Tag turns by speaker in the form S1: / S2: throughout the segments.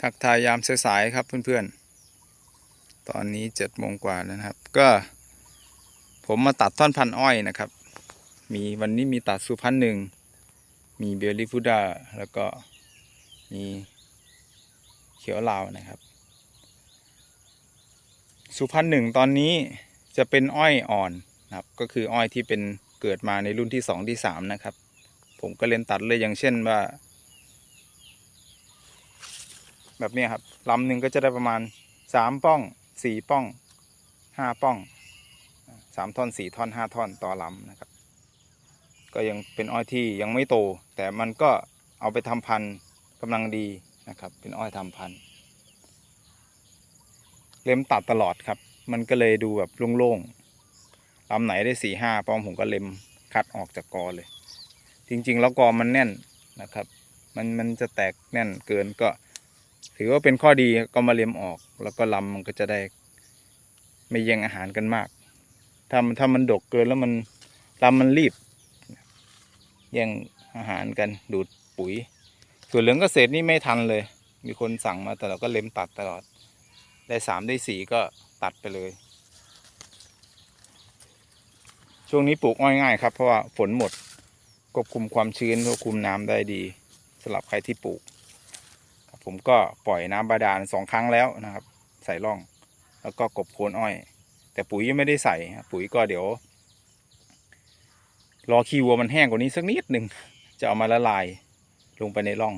S1: ทักทายยามสายๆครับเพื่อนๆ ตอนนี้เจ็ดโมงกว่าแล้วนะครับ ก็ผมมาตัดท่อนพันอ้อยนะครับ มีวันนี้มีตัดสุพรรณหนึ่ง มีเบลลี่ฟูดาแล้วก็มีเขียวลาวนะครับ สุพรรณหนึ่งตอนนี้จะเป็นอ้อยอ่อนนะครับ ก็คืออ้อยที่เป็นเกิดมาในรุ่นที่สองที่สามนะครับ ผมก็เล่นตัดเลยอย่างเช่นว่า แบบนี้ครับลำหนึ่งก็จะได้ประมาณสามป้องสี่ป้องห้าป้องสามท่อนสี่ท่อนห้าท่อนต่อลำนะครับ ก็ยังเป็นอ้อยที่ยังไม่โต แต่มันก็เอาไปทำพันธุ์กำลังดีนะครับ เป็นอ้อยทำพันธุ์เล็มตัดตลอดครับ มันก็เลยดูแบบโล่งๆลำไหนได้สี่ห้าป้องผมก็เล็มคัดออกจากกอเลย จริง ๆ แล้วกอมันแน่นนะครับ มันมันจะแตกแน่นเกินก็ ถือว่าเป็นข้อดีก็มาเลียมออก แล้วก็ลำมันก็จะได้ ไม่แย่งอาหารกันมากถ้ามันถ้ามันดกเกินแล้วมันลำมันรีบ แย่งอาหารกันดูดปุ๋ยส่วนเหลืองเกษตรนี่ไม่ทันเลย มีคนสั่งมาแต่เราก็เล็มตัดตลอด ได้สามได้สี่ก็ตัดไปเลย ช่วงนี้ปลูกอ้อยง่ายครับเพราะว่าฝนหมดควบคุมความชื้นควบคุมน้ำได้ดีสำหรับใครที่ปลูก ผมก็ปล่อยน้ำบาดาลสองครั้งแล้วนะครับ ใส่ร่อง แล้วก็กบโคนอ้อย แต่ปุ๋ยยังไม่ได้ใส่ปุ๋ยก็เดี๋ยว รอขี้วัวมันแห้งกว่านี้สักนิดหนึ่งจะเอามาละลายลงไปในร่อง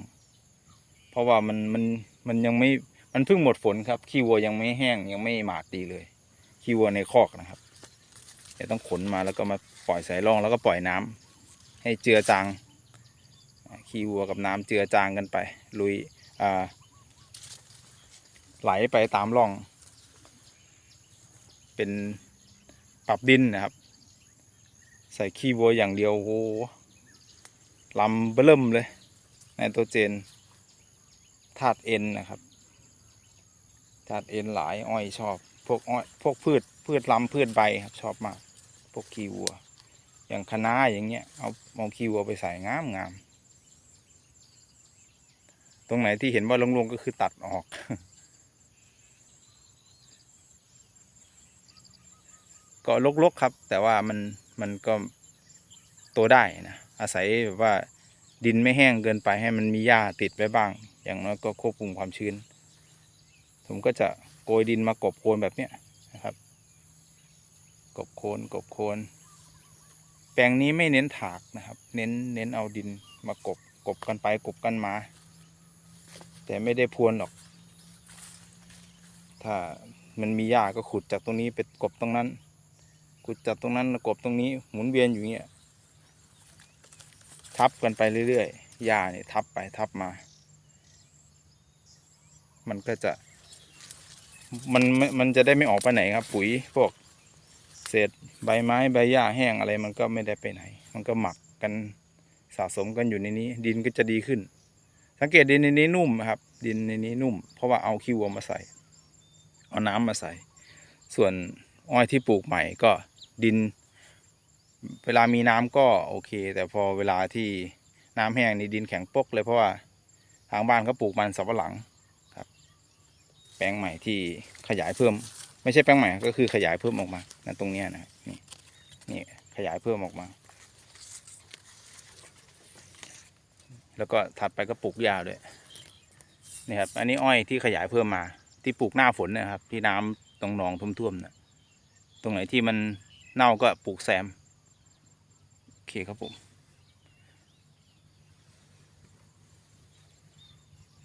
S1: เพราะว่ามันมันมันยังไม่มันเพิ่งหมดฝนครับขี้วัวยังไม่แห้งยังไม่หมาดดีเลยขี้วัวในคอกนะครับเดี๋ยวต้องขนมาแล้วก็มาปล่อยใส่ร่องแล้วก็ปล่อยน้ำให้เจือจางขี้วัวกับน้ำเจือจางกันไป ลุย ไหลไปตามร่อง เป็นปรับดินนะครับ ใส่ขี้วัวอย่างเดียวโอ้โหลำเบิ่มเลยไนโตรเจนธาตุเอ็นนะครับธาตุเอ็นหลายอ้อยชอบ พวกอ้อยพวกพืชพืชลำพืชใบครับชอบมาก พวกขี้วัว อย่างคะน้าอย่างเงี้ยเอาเอาขี้วัวไปใส่งามงาม ตรงไหนที่เห็นว่าลงๆก็คือตัดออกก็ลกๆครับ แต่ว่ามันมันก็โตได้นะอาศัยแบบว่าดินไม่แห้งเกินไปให้มันมีหญ้าติดไว้บ้าง อย่างน้อยก็ควบคุมความชื้น ผมก็จะโกยดินมากบโคนแบบเนี้ยนะครับ กบโคนกบโคนแปลงนี้ไม่เน้นถากนะครับ เน้นเน้นเอาดินมากบกบกันไปกบกันมา แต่ไม่ได้พรวนหรอก ถ้ามันมีหญ้าก็ขุดจากตรงนี้ไปกบตรงนั้น ขุดจากตรงนั้นกบตรงนี้หมุนเวียนอยู่เงี้ย ทับกันไปเรื่อยๆหญ้าเนี่ยทับไปทับมา มันก็จะ มันมันมันจะได้ไม่ออกไปไหนครับ ปุ๋ยพวกเศษใบไม้ใบหญ้าแห้งอะไรมันก็ไม่ได้ไปไหน มันก็หมักกันสะสมกันอยู่ในนี้ ดินก็จะดีขึ้น สังเกตดินในนี้นุ่มครับ ดินในนี้นุ่ม เพราะว่าเอาขี้วัวมาใส่ เอาน้ำมาใส่ ส่วนอ้อยที่ปลูกใหม่ก็ดิน เวลามีน้ำก็โอเค แต่พอเวลาที่น้ำแห้งนี่ดินแข็งปกเลยเพราะว่าทางบ้านเขาปลูกมันสำปะหลังครับ แปลงใหม่ที่ขยายเพิ่ม ไม่ใช่แปลงใหม่ก็คือขยายเพิ่มออกมานั่นตรงเนี้ยนะนี่นี่ขยายเพิ่มออกมา แล้วก็ถัดไปก็ปลูกหญ้าด้วยนี่ครับอันนี้อ้อยที่ขยายเพิ่มมาที่ปลูกหน้าฝนนะครับ ที่น้ำตรงหนองท่วมๆนะตรงไหนที่มันเน่าก็ปลูกแซมโอเคครับผม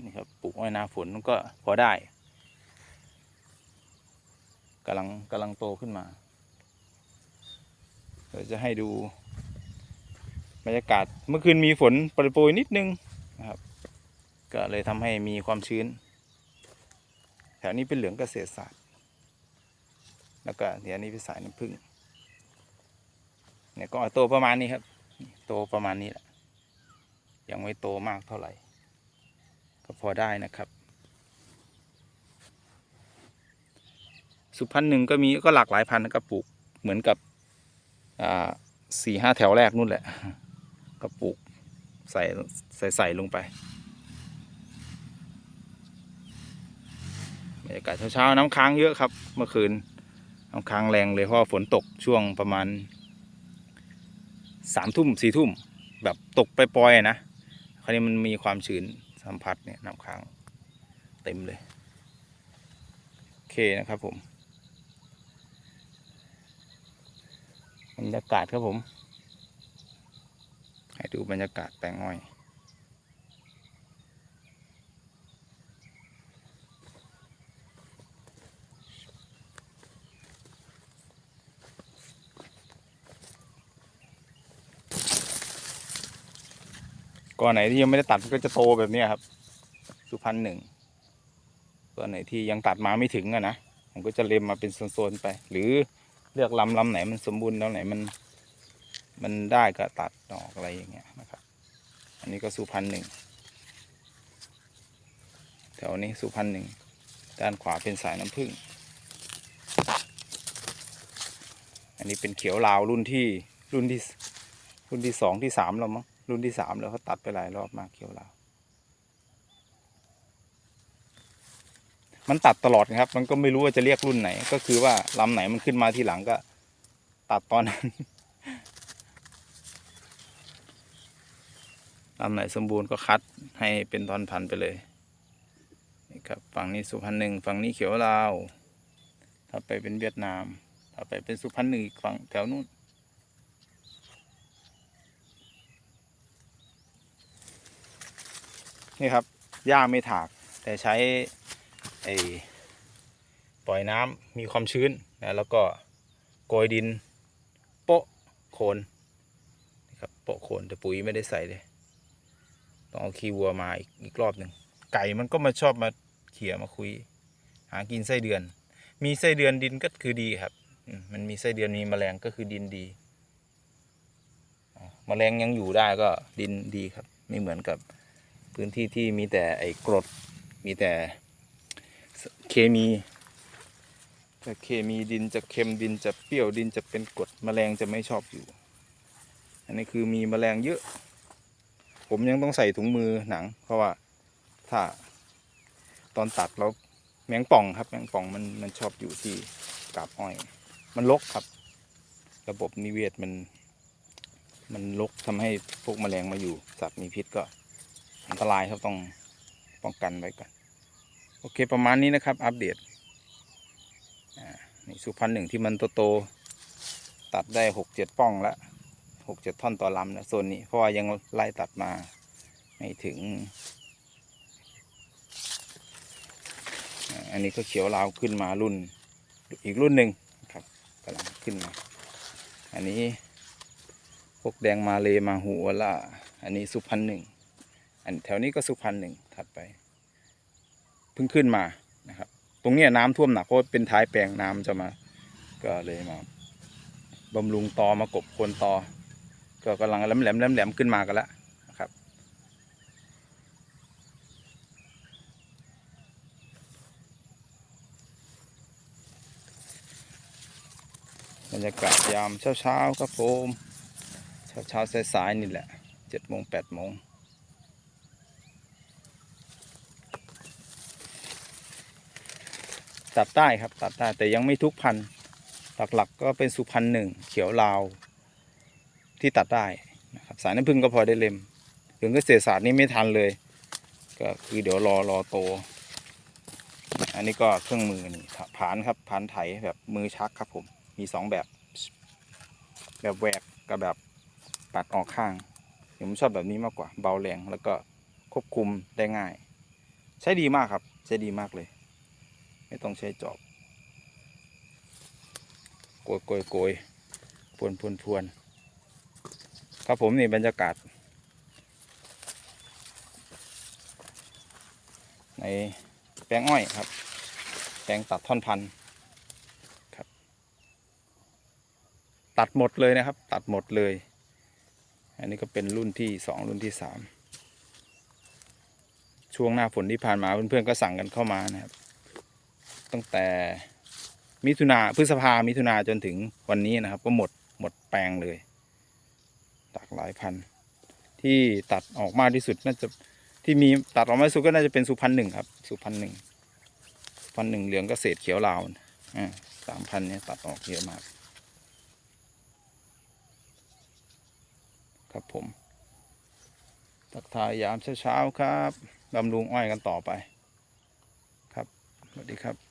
S1: นี่ครับปลูกอ้อยหน้าฝนมันก็พอได้กำลังกำลังโตขึ้นมา เดี๋ยวจะให้ดู บรรยากาศเมื่อคืนมีฝนโปรยๆนิดนึงนะครับ ก็เลยทำให้มีความชื้น แถวนี้เป็นเหลืองเกษตรศาสตร์ แล้วก็เดี๋ยวนี้เป็นสายน้ำผึ้งเนี่ยก็โตประมาณนี้ครับ โตประมาณนี้แหละ ยังไม่โตมากเท่าไหร่ ก็พอได้นะครับ สุพรรณหนึ่งก็มีก็หลากหลายพันธุ์นะครับปลูกเหมือนกับอ่าสี่ห้าแถวแรกนู่นแหละ ก็ปลูกใส่ใส่ใส่ลงไปบรรยากาศเช้าๆน้ำค้างเยอะครับ เมื่อคืนน้ำค้างแรงเลยเพราะฝนตกช่วงประมาณสามทุ่มสี่ทุ่มแบบตกไปปล่อยนะ คราวนี้มันมีความชื้นสัมผัสเนี่ยน้ำค้างเต็มเลย โอเคนะครับผมบรรยากาศครับผม ให้ดูบรรยากาศแปลงอ้อยก่อนไหนที่ยังไม่ได้ตัดมันก็จะโตแบบนี้ครับ สุพรรณหนึ่งตัวไหนที่ยังตัดมาไม่ถึงอะนะผมก็จะเล็มมาเป็นโซนๆไป หรือเลือกลำลำไหนมันสมบูรณ์ลำไหนมัน มันได้ก็ตัดออกอะไรอย่างเงี้ยนะครับ อันนี้ก็สุพรรณหนึ่งแถวนี้สุพรรณหนึ่งด้านขวาเป็นสายน้ำผึ้งอันนี้เป็นเขียวลาวรุ่นที่รุ่นที่รุ่นที่สองที่สามแล้วมั้งรุ่นที่สามแล้วเขาตัดไปหลายรอบมากเขียวลาวมันตัดตลอดครับ มันก็ไม่รู้ว่าจะเรียกรุ่นไหน ก็คือว่าลำไหนมันขึ้นมาทีหลังก็ ตัดตอนนั้น ลำไหนสมบูรณ์ก็คัดให้เป็นตอนพันไปเลยนี่ครับฝั่งนี้สุพรรณหนึ่งฝั่งนี้เขียวลาวถ้าไปเป็นเวียดนาม ถ้าไปเป็นสุพรรณหนึ่งอีกฝั่งแถวนู้นนี่ครับหญ้าไม่ถาก แต่ใช้ไอ้ปล่อยน้ำมีความชื้นนะแล้วก็โกยดิน โปะโคนนี่ครับโปะโคนแต่ปุ๋ยไม่ได้ใส่เลย ต้องเอาขี้วัวมาอีกอีกรอบหนึ่งไก่มันก็มาชอบมาเขี่ยมาคุย หากินไส้เดือน มีไส้เดือนดินก็คือดีครับมันมีไส้เดือนมีแมลงก็คือดินดีแมลงยังอยู่ได้ก็ดินดีครับ ไม่เหมือนกับพื้นที่ที่มีแต่ไอ้กรดมีแต่เคมีแต่เคมีดินจะเค็มดินจะเปรี้ยวดินจะเป็นกรดแมลงจะไม่ชอบอยู่ อันนี้คือมีแมลงเยอะ ผมยังต้องใส่ถุงมือหนัง เพราะว่าถ้าตอนตัดแล้วแมงป่องครับ แมงป่องมันมันชอบอยู่ที่กาบอ้อย มันลกครับ ระบบนิเวศมัน มันลกทำให้พวกแมลงมาอยู่ สัตว์มีพิษก็อันตรายครับต้องป้องกันไว้ก่อนโอเคประมาณนี้นะครับ อัปเดตอ่านี่สุพรรณหนึ่งที่มันโตๆตัดได้หกเจ็ดป้องละ หกเจ็ดท่อนต่อลำนะโซนนี้เพราะว่ายังไล่ตัดมาไม่ถึง อันนี้ก็เขียวลาวขึ้นมารุ่นอีกรุ่นหนึ่งนะครับกำลังขึ้นมา อันนี้พวกแดงมาเลมาหัวละอันนี้สุพรรณหนึ่งอันแถวนี้ก็สุพรรณหนึ่งถัดไปเพิ่งขึ้นมานะครับ ตรงนี้น้ำท่วมหนักเพราะเป็นท้ายแปลงน้ำจะมา ก็เลยมาบำรุงตอมากบคนตอ ก็กำลังแหลมแหลมแหลมแหลมขึ้นมากันแล้วนะครับ บรรยากาศยามเช้าๆครับผมเช้าๆสายๆนี่แหละเจ็ดโมงแปดโมงตัดได้ครับตัดได้แต่ยังไม่ทุกพันธุ์หลักๆก็เป็นสุพรรณหนึ่งเขียวลาว ที่ตัดได้นะครับสายน้ำผึ้งก็พอได้เล็มถึงเกษตรศาสตร์นี่ไม่ทันเลย ก็คือเดี๋ยวรอรอโต อันนี้ก็เครื่องมือนี่ผานครับผานไถแบบมือชักครับผม มีสองแบบ แบบแหวกกับแบบตัดออกข้างผมชอบแบบนี้มากกว่าเบาแรงแล้วก็ควบคุมได้ง่าย ใช้ดีมากครับ ใช้ดีมากเลย ไม่ต้องใช้จอบโกยโกยโกยพวนพวนพวน ครับผมนี่บรรยากาศ ในแปลงอ้อยครับ แปลงตัดท่อนพันธุ์ครับ ตัดหมดเลยนะครับ ตัดหมดเลย อันนี้ก็เป็นรุ่นที่สองรุ่นที่สามช่วงหน้าฝนที่ผ่านมาเพื่อนๆก็สั่งกันเข้ามานะครับ ตั้งแต่มิถุนาพฤษภามิถุนาจนถึงวันนี้นะครับ ก็หมดหมดแปลงเลย ตักหลายพันที่ตัดออกมากที่สุดน่าจะที่มีตัดออกมากที่สุดก็น่าจะเป็นสุพรรณหนึ่งครับ สุพรรณหนึ่งพันหนึ่งเหลืองกเศษเขียวลาวอ่าสามพันเนี่ยตัดออกเยอะมาก ครับผมตักทายยามเช้าๆครับบำรุงอ้อยกันต่อไป ครับสวัสดีครับ